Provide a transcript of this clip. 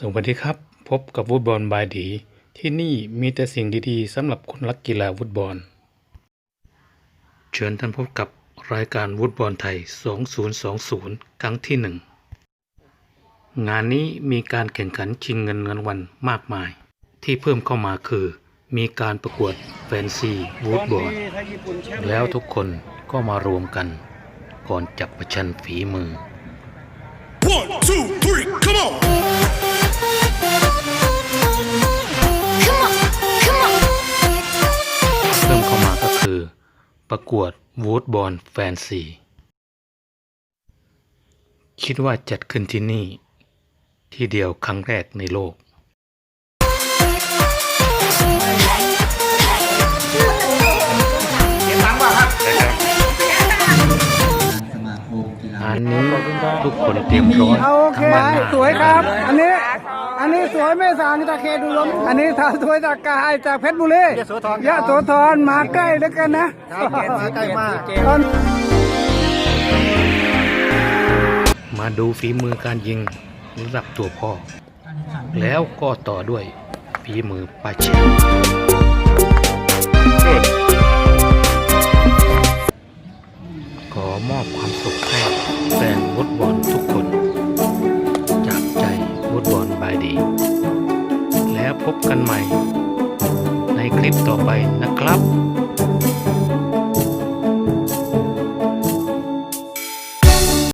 สวัสดีครับ พบกับฟุตบอลบายดี ที่นี่มีแต่สิ่งดีๆสำหรับคนรักกีฬาฟุตบอล เชิญท่านพบกับรายการฟุตบอลไทย 2020 ครั้งที่หนึ่งงานนี้มีการแข่งขันชิงเงินรางวัลมากมาย ที่เพิ่มเข้ามาคือ มีการประกวดแฟนซีวูดบอลแล้วทุกคนก็มารวมกัน ก่อนจับประชันฝีมือ One, two, ประกวดวูดบอลแฟนซีคิดว่าจัดขึ้นที่นี่ ที่เดียวครั้งแรกในโลกสมาคมกีฬางานนี้ทุกคนเตรียมพร้อมเอาโอเคทั้งบ้านหน้าสวยครับ อันนี้ อันนี้สวยไม่สางตะเคดูลมอันนี้ทาสวยจากกายจากเพชรบุรียะโสธรยะโสธรมาใกล้ด้วยกันนะมาใกล้มากมาดูฝีมือการยิงระดับตัวพ่อ แล้วก็ต่อด้วยฝีมือป้าเชลขอมอบความสุขให้แฟนฟุตบอ พบกันใหม่ ในคลิปต่อไปนะครับ